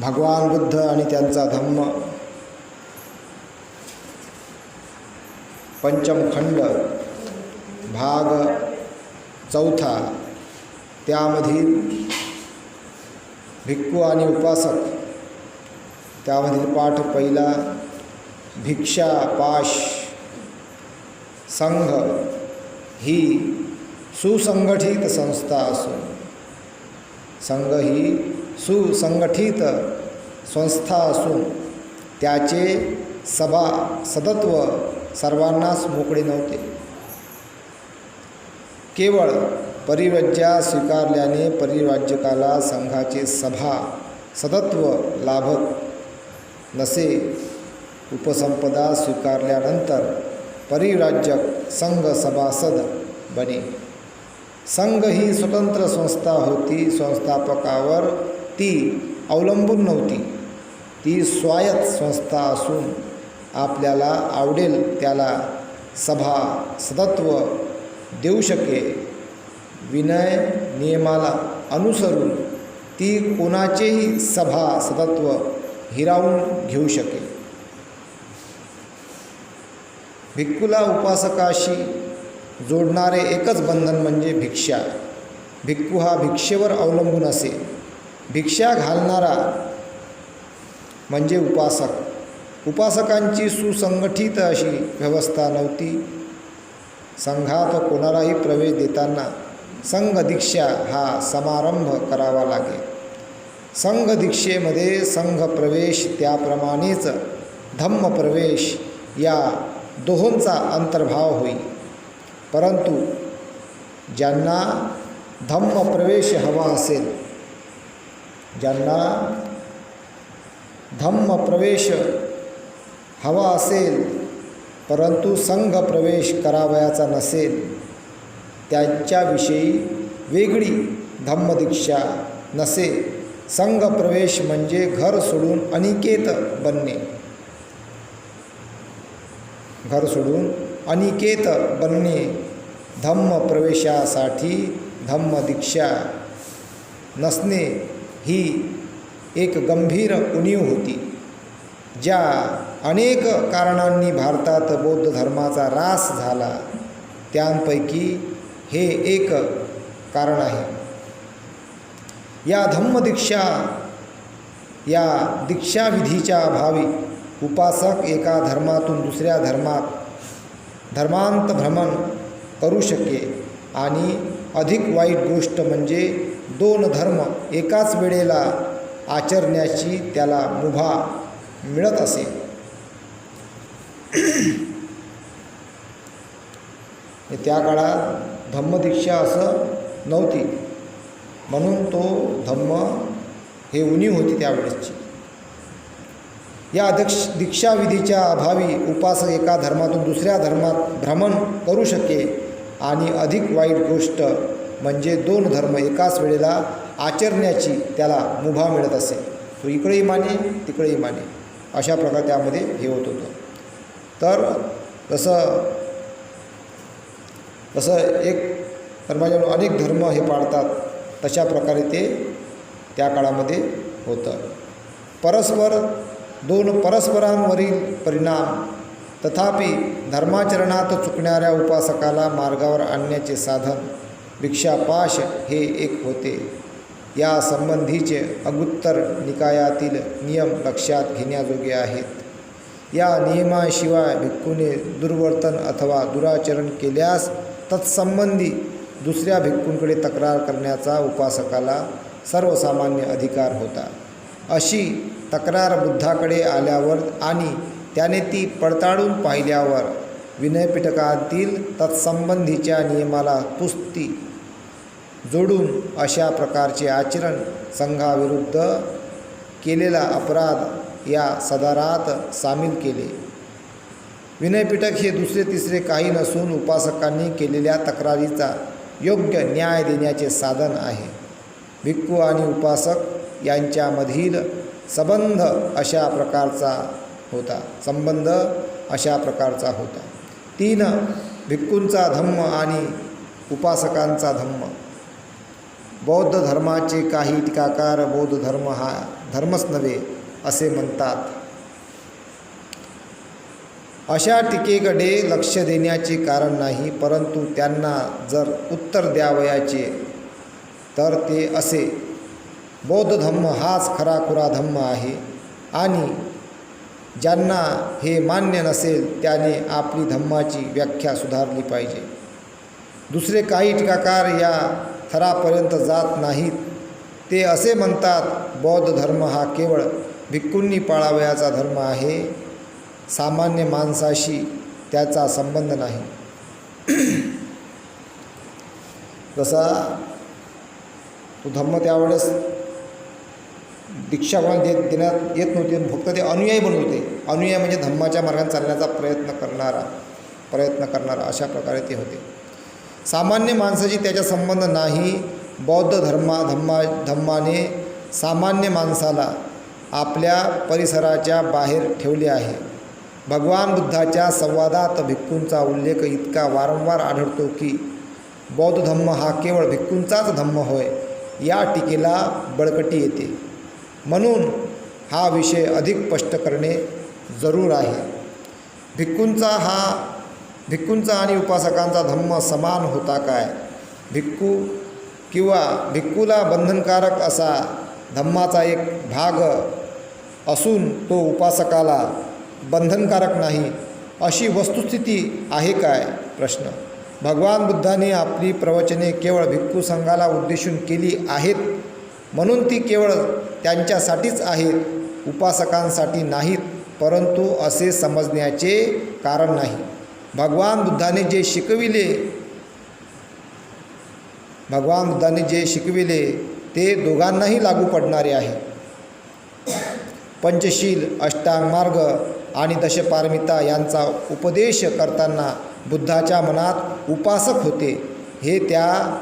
भगवान बुद्ध आणि त्यांचा धम्म. पंचम खंड भाग चौथा. त्यामधील भिक्खू आणि उपासक. त्यामधील पाठ पहिला भिक्षा पाश संघ. ही सुसंगठित संस्था असून संघ ही सुसंगठित संस्था असून त्याचे सभा सदत्व सर्वांनाच मोकळे नव्हते. केवळ परिव्रज्या स्वीकारल्याने परिव्राज्यकाला संघाचे सभा सदत्व लाभत नसे उपसंपदा स्वीकारल्यानंतर परिव्राज्यक संघ सभासद बने. संघ ही स्वतंत्र संस्था होती संस्थापकावर ती अवलंबून नव्हती. ती स्वायत्त संस्था असून आपल्याला आवडेल त्याला सभा सदत्व देऊ शके. विनय नियमाला अनुसरून ती कोणाचेही सभा सदत्व हिरावून घेऊ शके. भिक्खूला उपासकाशी जोडणारे एकच बंधन म्हणजे भिक्षा. भिक्खू हा भिक्षेवर अवलंबून असे. भिक्षा घालणारा म्हणजे उपासक. उपासकांची सुसंगठित अशी व्यवस्था नव्हती. संघात कोणालाही प्रवेश देताना संघ दीक्षा हा समारंभ करावा लागे. संघ दीक्षेमध्ये संघ प्रवेश त्याप्रमाणेच धम्म प्रवेश या दोहोंचा अंतर्भाव होई. परंतु ज्यांना धम्म प्रवेश हवा असेल ज्यांना धम्म प्रवेश हवा असेल परंतु संघ प्रवेश करावयाचा नसेल त्यांच्याविषयी वेगळी धम्मदीक्षा नसे. संघ प्रवेश म्हणजे घर सोडून अनिकेत बनणे. घर सोडून अनिकेत बनणे. धम्म प्रवेशासाठी धम्मदीक्षा नसणे. ही एक गंभीर उणीव होती ज्या अनेक कारणांनी भारतात बौद्ध धर्माचा ऱ्हास झाला. त्यांपैकी हे एक कारण आहे. या धम्मदीक्षा या दीक्षाविधीच्या अभावी उपासक एका धर्मातून दुसऱ्या धर्मात धर्मांत भ्रमण करू शके. आणि अधिक वाईट गोष्ट म्हणजे दोन धर्म एकाच वेळेला आचरण्याची त्याला मुभा मिळत असे. त्या काळात धम्मदीक्षा असं नव्हती. म्हणून तो धम्म हे उणीव होती त्यावेळेसची. या अध्यक्ष दीक्षाविधीच्या अभावी उपासक एका धर्मातून दुसऱ्या धर्मात भ्रमण करू शके आणि अधिक वाईट गोष्ट म्हणजे दोन धर्म एकाच वेळेला आचरण्याची त्याला मुभा मिळत असे. तो इकडेही माने तिकडेही माने. अशा प्रकारे त्यामध्ये हे होत होतं. तर जसं जसं एक धर्माच्या अनेक धर्म हे पाळतात तशा प्रकारे ते त्या काळामध्ये होतं. परस्पर दोन परस्परांवरील परिणाम तथापि धर्माचरणात चुकणाऱ्या उपासकाला मार्गावर आणण्याचे साधन भिक्षापाश हे एक होते. या संबंधीचे अगुत्तर निकायातील नियम लक्षात घेण्याजोगे आहेत. या नियमाशिवाय भिक्खूने दुर्वर्तन अथवा दुराचरण केल्यास तत्संबंधी दुसऱ्या भिक्खूंकडे तक्रार करण्याचा उपासकाला सर्वसामान्य अधिकार होता. अशी तक्रार बुद्धाकडे आल्यावर आणि त्याने ती पडताळून पाहिल्यावर विनयपिटकातील तत्संबंधीच्या नियमाला पुस्ती जोडून अशा प्रकारचे आचरण संघाविरुद्ध केलेला अपराध या सदारात सामील केले. विनयपिटक हे दुसरे तिसरे काही नसून उपासकांनी केलेल्या तक्रारीचा योग्य न्याय देण्याचे साधन आहे. भिक्खू आणि उपासक यांच्यामधील संबंध अशा प्रकारचा होता. संबंध अशा प्रकारचा होता. तीन भिक्खूंचा धम्म आणि उपासकांचा धम्म. बौद्ध धर्माचे काही टीकाकार बौद्ध धर्म हा धर्मच नव्हे असे म्हणतात. अशा टीकेकडे लक्ष देण्याचे कारण नाही परंतु त्यांना जर उत्तर द्यावयाचे तर ते असे. बौद्ध धम्म हाच खरा खुरा धम्म आहे आणि ज्यांना हे मान्य नसेल त्याने आपली धम्माची व्याख्या सुधारली पाहिजे. दुसरे काही टीकाकार या थरापर्यंत जात नाहीत. ते असे म्हणतात बौद्ध धर्म हा केवळ भिक्कूंनी पाळावयाचा धर्म आहे. सामान्य माणसाशी त्याचा संबंध नाही. जसा तो धम्म त्यावेळेस दीक्षा कोणाला देत देण्यात येत नव्हती फक्त ते अनुयायी बनवते होते. अनुयायी म्हणजे धम्माच्या मार्गाने चालण्याचा प्रयत्न करणारा प्रयत्न करणारा अशा प्रकारे ते होते. सामान्य माणसाची त्याचा संबंध नाही बौद्ध धर्मा धम्मा धम्माने सामान्य माणसाला आपल्या परिसराच्या बाहेर ठेवले आहे. भगवान बुद्धाच्या संवादात भिक्खूंचा उल्लेख इतका वारंवार आढळतो की बौद्ध धम्म हा केवळ भिक्खूंचाच धम्म होय या टीकेला बळकटी येते. म्हणून हा विषय अधिक स्पष्ट करणे जरूर आहे. भिक्खूंचा हा भिक्खूंचा आणि उपासकांचा धम्म समान होता काय? भिक्खू किंवा भिक्खूला बंधनकारक असा धम्माचा एक भाग असून तो उपासकाला बंधनकारक नाही अशी वस्तुस्थिती आहे काय? प्रश्न. भगवान बुद्धाने आपली प्रवचने केवळ भिक्खू संघाला उद्देशून केली आहेत म्हणून ती केवळ त्यांच्यासाठीच आहेत उपासकांसाठी नाहीत परंतु असे समजण्याचे कारण नाही. भगवान बुद्धाने जे शिकविले भगवान बुद्धाने जे शिकविले ते दोघांनाही लागू पडणारे आहे. पंचशील अष्टांग मार्ग आणि दशपारमिता यांचा उपदेश करताना बुद्धाच्या मनात उपासक होते हे त्या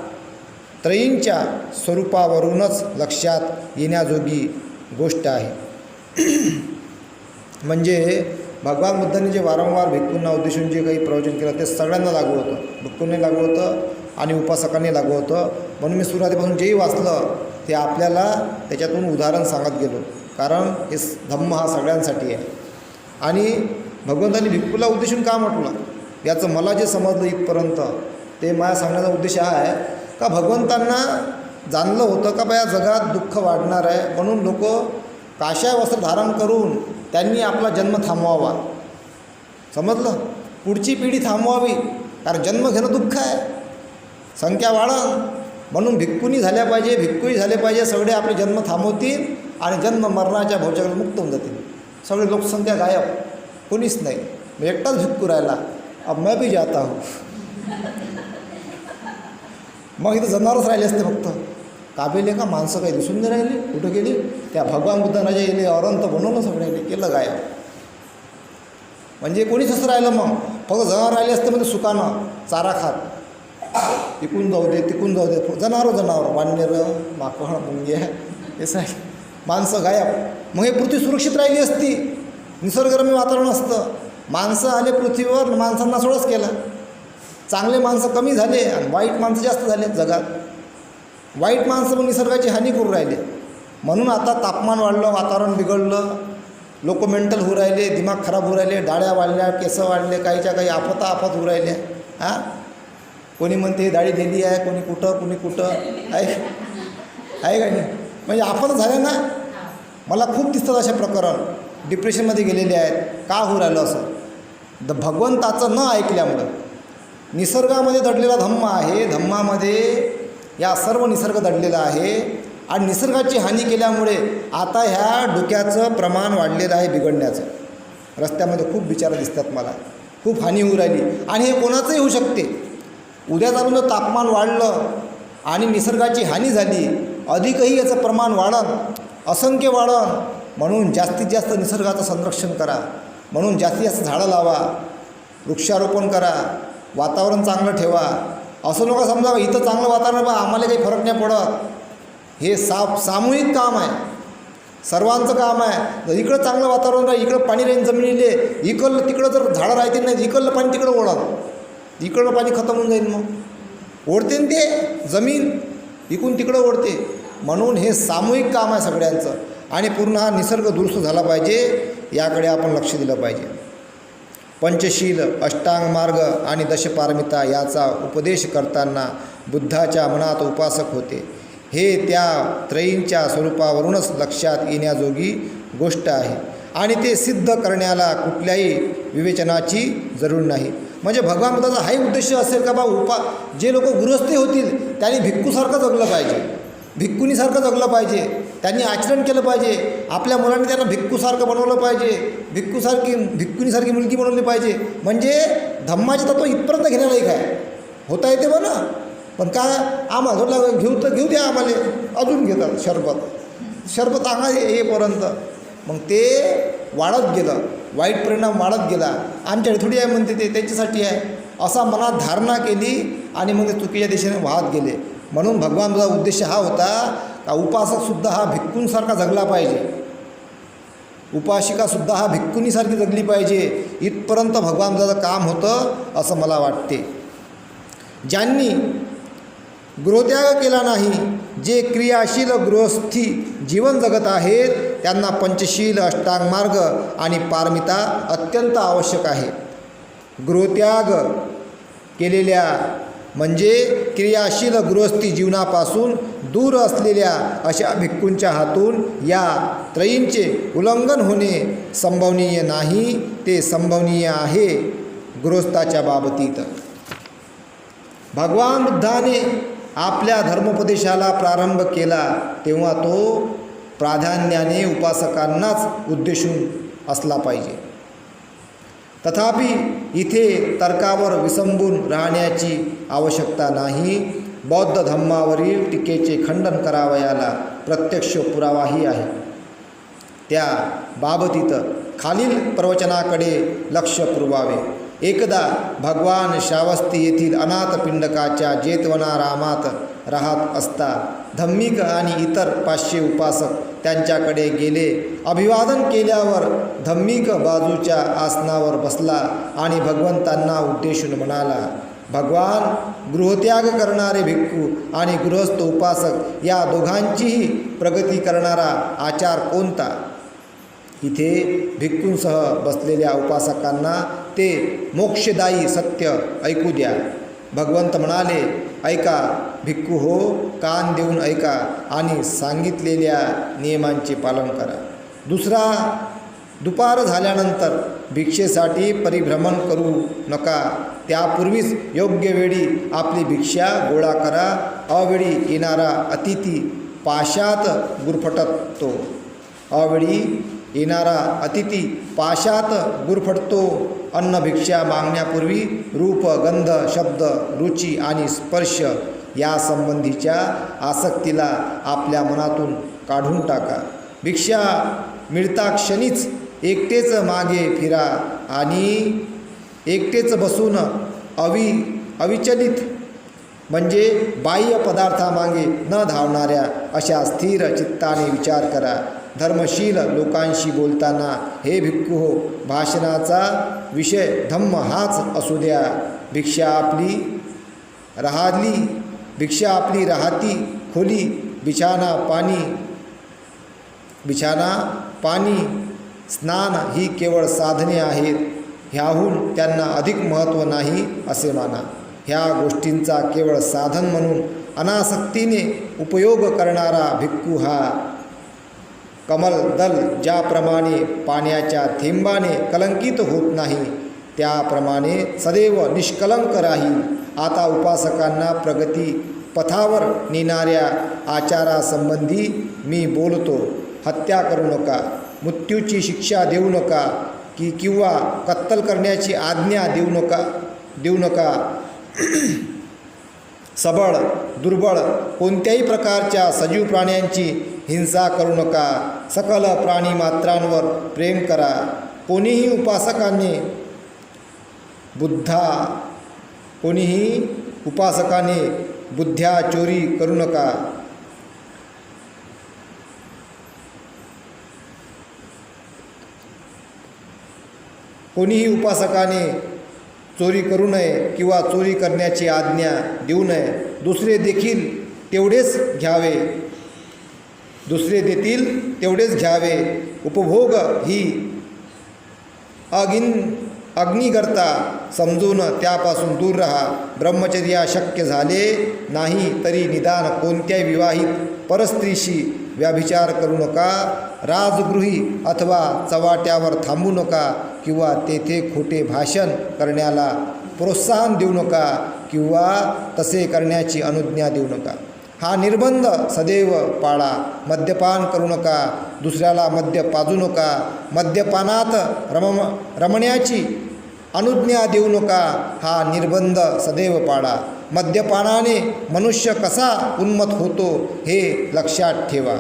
त्रयींच्या स्वरूपावरूनच लक्षात येण्याजोगी गोष्ट आहे. म्हणजे भगवान बुद्धांनी जे वारंवार भिक्खूंना उद्देशून जे काही प्रवचन केलं ते सगळ्यांना लागू होतं. भिक्खूंनी लागू होतं आणि उपासकांनी लागू होतं. म्हणून मी सुरुवातीपासून जेही वाचलं ते आपल्याला त्याच्यातून उदाहरण सांगत गेलो. कारण हे धम्म हा सगळ्यांसाठी आहे. आणि भगवंतांनी भिक्खूला उद्देशून का म्हटलं? याचं मला जे समजलं इथपर्यंत ते माझ्या सांगण्याचा उद्देश हा आहे का भगवंतांना जाणलं होतं का बा या जगात दुःख वाढणार आहे? म्हणून लोक काशाय वस्त्र धारण करून त्यांनी आपला जन्म थांबवावा. समजलं? पुढची पिढी थांबवावी. कारण जन्म घेणं दुःख आहे. संख्या वाढन. म्हणून भिक्कुनी झाल्या पाहिजे भिक्खुही झाले पाहिजे सगळे आपले जन्म थांबवतील आणि जन्म मरणाच्या भोवच्याकडे मुक्त होऊन जातील. सगळी लोकसंख्या गायब. कोणीच नाही. मी एकटाच भिक्कू राहिला. अब मैं भी जाता हूँ. मग इथं जनावरच राहिले असते फक्त. काबेले का माणसं काही दिसून नाही राहिली कुठं गेली? त्या भगवान बुद्धांना येले अरंत बनवलं सगळ्यांनी केलं गायब. म्हणजे कोणीच असं राहिलं मग? फक्त जनावर राहिले असते म्हणजे सुकानं चारा खात. इकून जाऊ दे तिकून जाऊ दे. जनावर जनावर. वाननेरं माकड मुंग्या हे साय माणसं गायब. मग हे पृथ्वी सुरक्षित राहिली असती. निसर्गरम्य वातावरण असतं. माणसं आले पृथ्वीवर माणसांना सोडच केला. चांगले माणसं कमी झाले आणि वाईट माणसं जास्त झाले जगात. वाईट माणसं मग निसर्गाची हानी करू राहिले. म्हणून आता तापमान वाढलं वातावरण बिघडलं लोक मेंटल होऊ राहिले दिमाग खराब होऊ राहिले डाळ्या वाढल्या केसं वाढले काहीच्या काही आफता आफत होऊ राहिल्या हां? कोणी म्हणते ही दाढी दिली आहे कोणी कुठं कोणी कुठं? आहे? आहे का नाही? म्हणजे आफत झाल्या ना? मला खूप दिसतात असे प्रकरण. डिप्रेशनमध्ये गेलेले आहेत. का होऊ राहिलं असं? द भगवंताचं न ऐकल्यामुळं. निसर्गामध्ये दडलेला धम्मा आहे. धम्मामध्ये या सर्व निसर्ग दडलेला आहे. आणि निसर्गाची हानी केल्यामुळे आता ह्या डोक्याचं प्रमाण वाढलेलं आहे बिघडण्याचं. रस्त्यामध्ये खूप विचार दिसतात मला. खूप हानी होऊ राहिली. आणि हे कोणाचंही होऊ शकते. उद्या चालून जर तापमान वाढलं आणि निसर्गाची हानी झाली अधिकही याचं प्रमाण वाढन असंख्य वाढन म्हणून जास्तीत जास्त निसर्गाचं संरक्षण करा. म्हणून जास्तीत जास्त झाडं लावा वृक्षारोपण करा वातावरण चांगलं ठेवा असं नका समजा इथं चांगलं वातावरण बा आम्हाला काही फरक नाही पडत. हे सा सामूहिक काम आहे. सर्वांचं काम आहे. इकडं चांगलं वातावरण राहील इकडं पाणी राहील जमिनीले इकडलं तिकडं जर झाडं राहतील नाही इकडलं पाणी तिकडं ओढत इकडलं पाणी खतम होऊन जाईल मग. ओढते ते जमीन इकून तिकडं ओढते. म्हणून हे सामूहिक काम आहे सगळ्यांचं. आणि पूर्ण हा निसर्ग दुरुस्त झाला पाहिजे याकडे आपण लक्ष दिलं पाहिजे. पंचशील अष्टांग मार्ग आणि दशपारमिता याचा उपदेश करताना बुद्धाच्या मनात उपासक होते. हे त्या त्रयींच्या स्वरूपावरूनच लक्षात येण्याजोगी गोष्ट आहे आणि ते सिद्ध करण्याला कुठल्याही विवेचनाची जरूर नाही. म्हणजे भगवान बुद्धाचा हाही उद्देश असेल का बा उपा जे लोक गृहस्थी होतील त्यांनी भिक्खूसारखं जगलं पाहिजे. भिक्कुनीसारखं जगलं पाहिजे. त्यांनी आचरण केलं पाहिजे. आपल्या मुलांनी त्यांना भिक्खूसारखं बनवलं पाहिजे. भिक्खूसारखी भिक्कुनीसारखी मुलगी बनवली पाहिजे. म्हणजे धम्माचे तत्व इथपर्यंत घेण्यालायक आहे होता येते बरं ना? पण काय आम्हाला थोडं घेऊ तर घेऊ द्या आम्हाला. अजून घेतात शरबत. शरबत आम्हा येईपर्यंत मग ते वाढत गेलं. वाईट परिणाम वाढत गेला. आमच्याकडे थोडी आहे म्हणते ते त्यांच्यासाठी आहे. असा मनात धारणा केली आणि मग ते चुकीच्या दिशेने वाहत गेले. म्हणून भगवानचा उद्देश हा होता का उपासकसुद्धा हा भिक्कूंसारखा जगला पाहिजे. उपासिकासुद्धा हा भिक्कुनीसारखी जगली पाहिजे. इथपर्यंत भगवानचं काम होतं असं मला वाटते. ज्यांनी गृहत्याग केला नाही जे क्रियाशील गृहस्थी जीवन जगत आहेत त्यांना पंचशील अष्टांग मार्ग आणि पारमिता अत्यंत आवश्यक आहे. गृहत्याग केलेल्या म्हणजे क्रियाशील गृहस्थी जीवनापासून दूर असलेल्या अशा भिक्खूंच्या हातून या त्रयींचे उल्लंघन होणे संभवनीय नाही ते संभवनीय आहे गृहस्थाच्या बाबतीत. भगवान बुद्धाने आपल्या धर्मोपदेशाला प्रारंभ केला तेव्हा तो प्राधान्याने उपासकांनाच उद्देशून असला पाहिजे. तथापि इथे तर्कावर विसंबून राहण्याची आवश्यकता नाही. बौद्ध धम्मावरील टीकेचे खंडन करावयाला प्रत्यक्ष पुरावाही आहे. त्या बाबतीत खालील प्रवचनाकडे लक्ष पुरवावे. एकदा भगवान श्रावस्ती येथील अनाथपिंडकाच्या जेतवनारामात राहत असता. धम्मिक आणि इतर पाचशे उपासक त्यांच्याकडे गेले. अभिवादन केल्यावर धम्मिक बाजूच्या आसनावर बसला आणि भगवंतांना उद्देशून म्हणाला भगवान गृहत्याग करणारे भिक्खू आणि गृहस्थ उपासक या दोघांचीही प्रगती करणारा आचार कोणता? इथे भिक्खूंसह बसलेल्या उपासकांना ते मोक्षदायी सत्य ऐकू द्या. भगवंत म्हणाले ऐका भिक्खू हो कान देऊन ऐका आणि सांगितलेल्या नियमांचे पालन करा. दुसरा दुपार झाल्यानंतर भिक्षेसाठी परिभ्रमण करू नका. त्यापूर्वीच योग्य वेळी आपली भिक्षा गोळा करा. अवेळी येणारा अतिथी पाशात गुरफटतो. अवेळी येणारा अतिथी पाशात गुरफडतो अन्न भिक्षा मागण्यापूर्वी रूप गंध शब्द रुची आणि स्पर्श यासंबंधीच्या आसक्तीला आपल्या मनातून काढून टाका. भिक्षा मिळता क्षणीच एकटेच मागे फिरा आणि एकटेच बसून अवि अविचलित म्हणजे बाह्य पदार्थामागे न धावणाऱ्या अशा स्थिर चित्ताने विचार करा. धर्मशील लोकांशी बोलताना हे भिक्खू हो भाषणाचा विषय धम्म हाच असू द्या. भिक्षा आपली राहली भिक्षा आपली राहती खोली बिछाना पाणी बिछाना पाणी स्नान ही केवळ साधने आहेत. ह्याहून त्यांना अधिक महत्त्व नाही असे माना. ह्या गोष्टींचा केवळ साधन म्हणून अनासक्तीने उपयोग करणारा भिक्खू हा कमल दल ज्याप्रमाणे पाण्याच्या थेंबाने कलंकित होत नाही त्याप्रमाणे सदैव निष्कलंक राहील. आता उपासकांना प्रगती पथावर नेणाऱ्या आचारासंबंधी मी बोलतो हत्या करू नका मृत्यूची शिक्षा देऊ नका की किंवा कत्तल करण्याची आज्ञा देऊ नका देऊ नका. सबळ दुर्बळ कोणत्याही प्रकारच्या सजीव प्राण्यांची हिंसा करू नका. सकल प्राणी मात्रांवर प्रेम करा. कोणीही उपासकाने बुद्धा कोणीही उपासकाने बुद्ध्या चोरी करू नका. कोणीही उपासकाने चोरी करू नये किंवा चोरी करण्याची आज्ञा देऊ नये. दुसरे देखील तेवढेच घ्यावे. दुसरे देतील तेवढेच घ्यावे. उपभोग ही अगिन अग्निकर्ता समजून त्यापासून दूर राहा. ब्रह्मचर्या शक्य झाले नाही तरी निदान कोणत्याही विवाहित परस्त्रीशी व्याभिचार करू नका. राजगृही अथवा चवाट्यावर थांबू नका. किंवा तेथे खोटे भाषण करण्याला प्रोत्साहन देऊ नका किंवा तसे करण्याची अनुज्ञा देऊ नका. हा निर्बंध सदैव पाळा. मद्यपान करू नका. दुसऱ्याला मद्य पाजू नका. मद्यपानात रम रमण्याची अनुज्ञा देऊ नका. हा निर्बंध सदैव पाळा. मद्यपानाने मनुष्य कसा उन्मत होतो हे लक्षात ठेवा.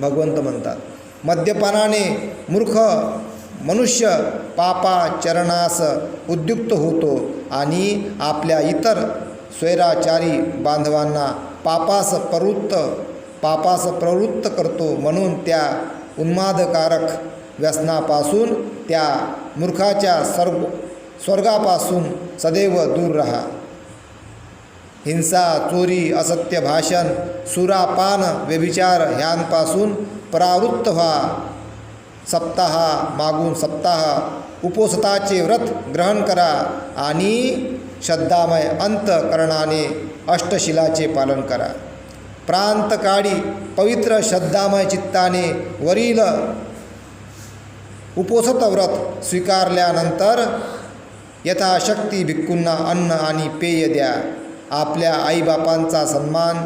भगवंत म्हणतात मद्यपानाने मूर्ख मनुष्य पापाचरणास उद्युक्त होतो आणि आपल्या इतर स्वैराचारी बांधवांना पापास प्रवृत्त पापास प्रवृत्त करतो म्हणून त्या उन्मादकारक व्यसनापासून त्या मूर्खाच्या सर्व स्वर्गापासून सदैव दूर राहा. हिंसा चोरी असत्य भाषण सुरापान व्यभिचार ह्यांपासून परावृत्त व्हा. सप्ताह मागून सप्ताह उपोसताचे व्रत ग्रहण करा आणि श्रद्धामय अंतकरणाने अष्टशिलाचे पालन करा. प्रांतकाळी पवित्र श्रद्धामय चित्ताने वरील उपोसत व्रत स्वीकारल्यानंतर यथाशक्ती भिक्कूंना अन्न आणि पेय द्या. आपल्या आईबापांचा सन्मान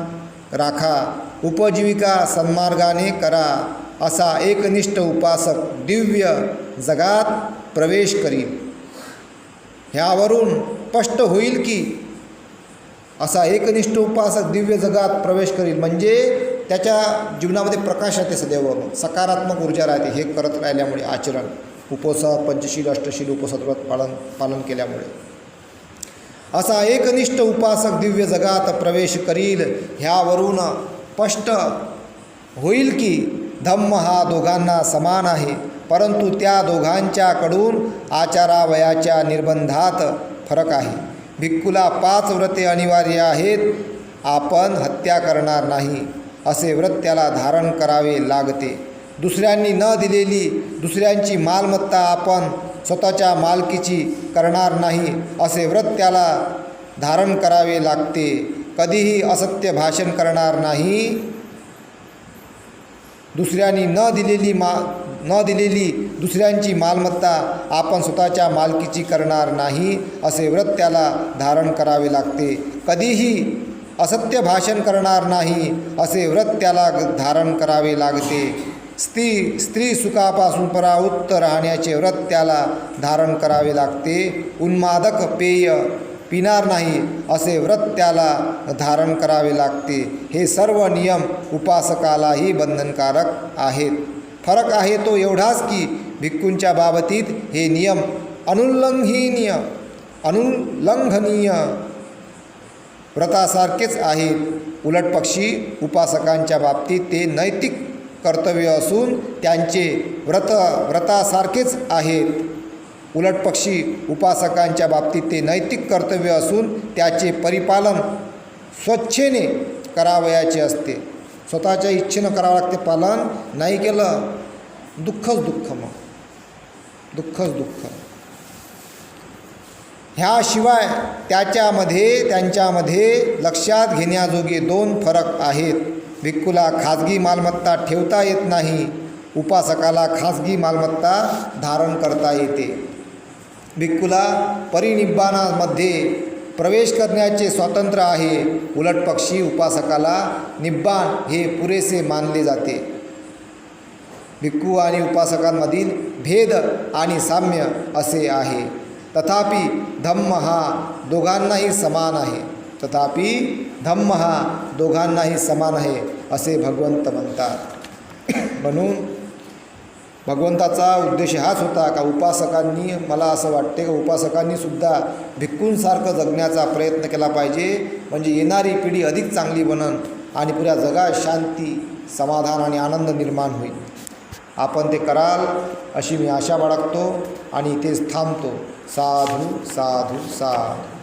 राखा. उपजीविका सन्मार्गाने करा. असा एकनिष्ठ उपासक दिव्य जगात प्रवेश करील ह्यावरून स्पष्ट होईल की असा एकनिष्ठ उपासक दिव्य जगात प्रवेश करील म्हणजे त्याच्या जीवनामध्ये प्रकाश राहते सदैव सकारात्मक ऊर्जा राहते. हे करत राहिल्यामुळे आचरण उपवास पंचशील अष्टशील उपवासात व्रत पालन पालन केल्यामुळे. असा एकनिष्ठ उपासक दिव्य जगात प्रवेश करील. ह्यावरून स्पष्ट होईल की धम्म हा दोघांना समान आहे परंतु त्या दोघांच्याकडून आचारावयाच्या निर्बंधात फरक आहे. भिक्खूला पाच व्रते अनिवार्य आहेत आपण हत्या करणार नाही असे व्रत त्याला धारण करावे लागते. दुसऱ्यांनी न दिलेली दुसऱ्यांची मालमत्ता आपण स्वतःच्या मालकीची करणार नाही असे व्रत त्याला धारण करावे लागते. कधीही असत्य भाषण करणार नाही दुसऱ्यांनी न दिलेली मा न दिलेली दुसऱ्यांची मालमत्ता आपण स्वतःच्या मालकीची करणार नाही असे व्रत त्याला धारण करावे लागते. कधीही असत्य भाषण करणार नाही असे व्रत त्याला धारण करावे लागते. स्त्री स्त्री सुखापासून परावृत्त राहण्याचे व्रत त्याला धारण करावे लागते. उन्मादक पेय पिणार नाही असे व्रत त्याला धारण करावे लागते. हे सर्व नियम उपासकालाही बंधनकारक आहेत. फरक आहे तो एवढाच की भिक्खूंच्या बाबतीत हे नियम अनुल्लंघनीय अनुल्लंघनीय व्रतासारखेच आहेत. उलटपक्षी उपासकांच्या बाबतीत ते नैतिक कर्तव्य असून त्यांचे व्रत व्रतासारखेच आहेत. उलटपक्षी उपासकांच्या बाबतीत ते नैतिक कर्तव्य असून त्याचे परिपालन स्वच्छेने करावयाचे असते. स्वतःच्या इच्छेनं करावं लागते पालन नाही केलं दुःखच दुःख मग. दुःखच दुःख. ह्याशिवाय त्याच्यामध्ये त्यांच्यामध्ये लक्षात घेण्याजोगे दोन फरक आहेत. भिक्खूला खाजगी मालमत्ता ठेवता येत नाही उपासकाला खाजगी मालमत्ता धारण करता येते. भिक्कूला परिनिब्बाणामध्ये प्रवेश करण्याचे स्वातंत्र्य आहे. उलट पक्षी उपासकाला निब्बाण हे पुरेसे मानले जाते. भिक्खू आणि उपासकांमधील भेद आणि साम्य असे आहे. तथापि धम्म हा दोघांनाही समान आहे. तथापि धम्म हा दोघांनाही समान आहे असे भगवंत म्हणतात. म्हणून भगवंताचा उद्देश हाच होता का उपासकांनी मला असं वाटते का उपासकांनी सुद्धा भिक्कूंसारखं जगण्याचा प्रयत्न केला पाहिजे. म्हणजे येणारी पिढी अधिक चांगली बनन आणि पुऱ्या जगात शांती समाधान आणि आनंद निर्माण होईल. आपण ते कराल अशी मी आशा बाळगतो आणि इथेच थांबतो. साधू साधू साधू.